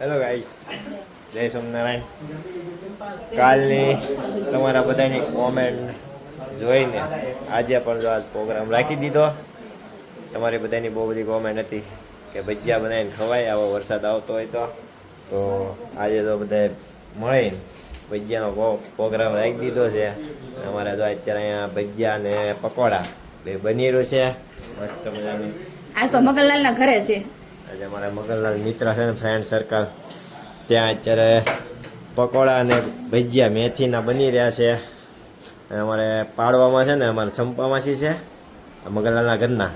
Hello guys જય સોમનારાયણ કાલની તમારા બધાની કોમેન્ટ જોઈને આજે પણ જો આજ પ્રોગ્રામ રાખી દીધો. તમારી બધાની બહુ બધી કોમેન્ટ હતી કે ભજીયા બનાવીને ખવાય, આવો વરસાદ આવતો હોય તો. તો આજે તો બધા મળીને ભજીયાનો પ્રોગ્રામ રાખી દીધો છે. અમારે તો અત્યારે અહીંયા ભજીયા ને પકોડા બે બની રહ્યું છે. મસ્ત મજાની. આજ તો મગનલાલના ઘરે છે. આજે મારા મગનલાલ મિત્ર છે ને ફ્રેન્ડ સર્કલ ત્યાં અત્યારે પકોડા અને ભજીયા મેથીના બની રહ્યા છે. અને અમારે પાડવામાં છે ને અમારે ચંપામાસી છે મગનલાલના ઘરના.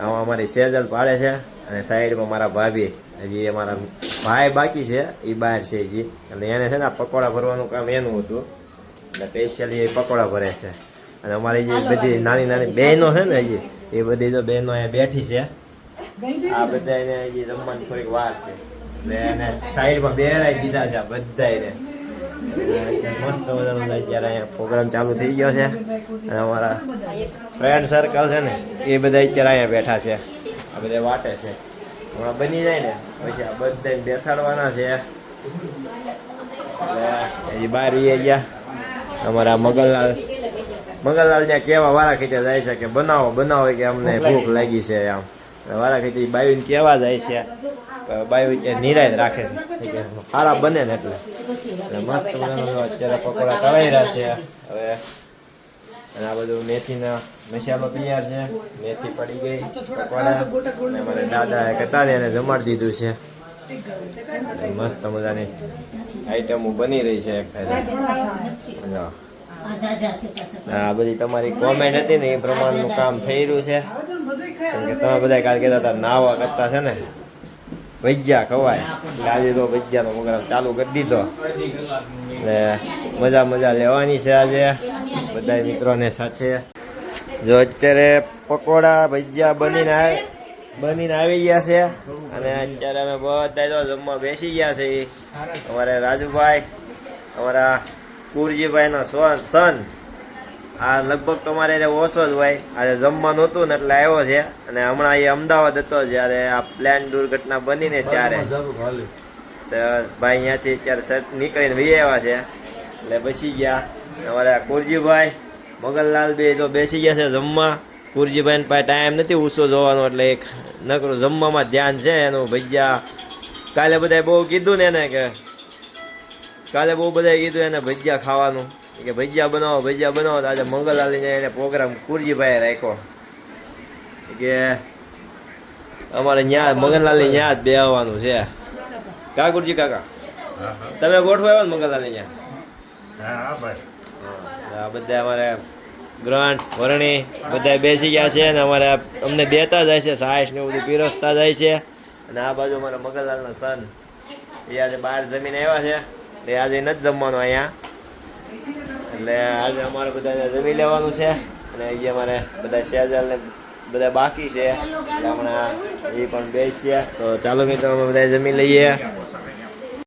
આમાં અમારી સેજલ પાડે છે અને સાઈડમાં મારા ભાભી. હજી અમારા ભાઈ બાકી છે એ બહાર છે હજી. એટલે એને છે ને આ પકોડા ભરવાનું કામ એનું હતું. એટલે સ્પેશિયલી એ પકોડા ભરે છે. અને અમારી જે બધી નાની નાની બહેનો છે ને હજી એ બધી તો બહેનો અહીંયા બેઠી છે. આ બધાને હજી જમવાની થોડીક વાર છે. એટલે એને સાઈડમાં બેરાઈ દીધા છે આ બધાને મસ્ત મજાનો અત્યારે અહીંયા પ્રોગ્રામ ચાલુ થઈ ગયો છે. અને અમારા ફ્રેન્ડ સર્કલ છે ને, એ બધા અત્યારે અહીંયા બેઠા છે. આ બધા વાટે છે. હમણાં બની જાય ને, પછી આ બધા બેસાડવાના છે. હજી બહાર વી ગયા. અમારા મગનલાલ મગનલાલ ત્યાં કેવા વાળા ખીચે જાય છે કે બનાવો બનાવો કે અમને ભૂખ લાગી છે આમ વારા ખીચી બાયુને કેવા જાય છે. તો બાયુ નિરાય રાખે છે. સારા બને ને એટલે. મસ્ત મજાનો અત્યારે પકોડા તળાઈ રહ્યા છે. હવે અને આ બધું મેથીના મસાલો તૈયાર છે. મેથી પડી ગઈ પકોડા. અને અમારે દાદા કટારી એને જમાડી દીધું છે. એટલે મસ્ત મજાની આઈટમો બની રહી છે આ બધી તમારી કોમેન્ટ હતી ને એ પ્રમાણનું કામ થઈ રહ્યું છે. કેમ કે તમે બધા કાલ કહેતા હતા, નાવા કરતા છે ને, ભજીયા ખવાય. આજે તો ભજીયાનો પ્રોગ્રામ ચાલુ કરી દીધો. એટલે મજા મજા લેવાની છે આજે બધા મિત્રોને સાથે. જો અત્યારે પકોડા, ભજીયા બનીને બનીને આવી ગયા છે. અને અત્યારે અમે બધા તો જમવા બેસી ગયા છે. અમારે રાજુભાઈ, અમારા કુરજીભાઈનો સન આ લગભગ તમારે એને ઓછો જ હોય આજે જમવાનું હતું ને એટલે આવ્યો છે. અને હમણાં એ અમદાવાદ હતો જ્યારે આ પ્લેન દુર્ઘટના બની ને ત્યારે તો ભાઈ અહીંયાથી અત્યારે સર નીકળીને વી આવ્યા છે. એટલે બેસી ગયા. અમારા કુરજીભાઈ મગનલાલ બે તો બેસી ગયા છે જમવા. કુરજીભાઈને પાસે ટાઈમ નથી ઊંચો જોવાનો એટલે એક નકરું જમવામાં ધ્યાન છે એનું. ભજીયા કાલે બધાએ બહુ કીધું ને એને કે કાલે બહુ બધાએ કીધું એને ભજીયા ખાવાનું. કે ભજીયા બનાવો ભજીયા બનાવો તો આજે મંગલાલીને એને પ્રોગ્રામ કુરજીભાઈએ રાખ્યો. કે અમારે ન્યા મગનલાલની ન્યા જ બેહવાનું છે. કા ગુરજી કાકા? તમે ગોઠવો આવ્યા ને મંગલલાલની ન્યા. આ બધા અમારે ગ્રાન્ટ વરણી બધા બેસી ગયા છે અને અમારે અમને દેતા જાય છે સાયસ ને બધું પીરસતા જાય છે. અને આ બાજુ અમારા મગનલાલના સન. એ આજે બહાર જમીને આવ્યા છે. એટલે આજે નથી જમવાનું અહીંયા. એટલે આજે અમારે બધા જમી લેવાનું છે. અને અહીંયા અમારે બધા સેજલ ને બધા બાકી છે. એટલે હમણાં એ પણ બેસીએ તો ચાલો મિત્રો, અમે બધા જમી લઈએ.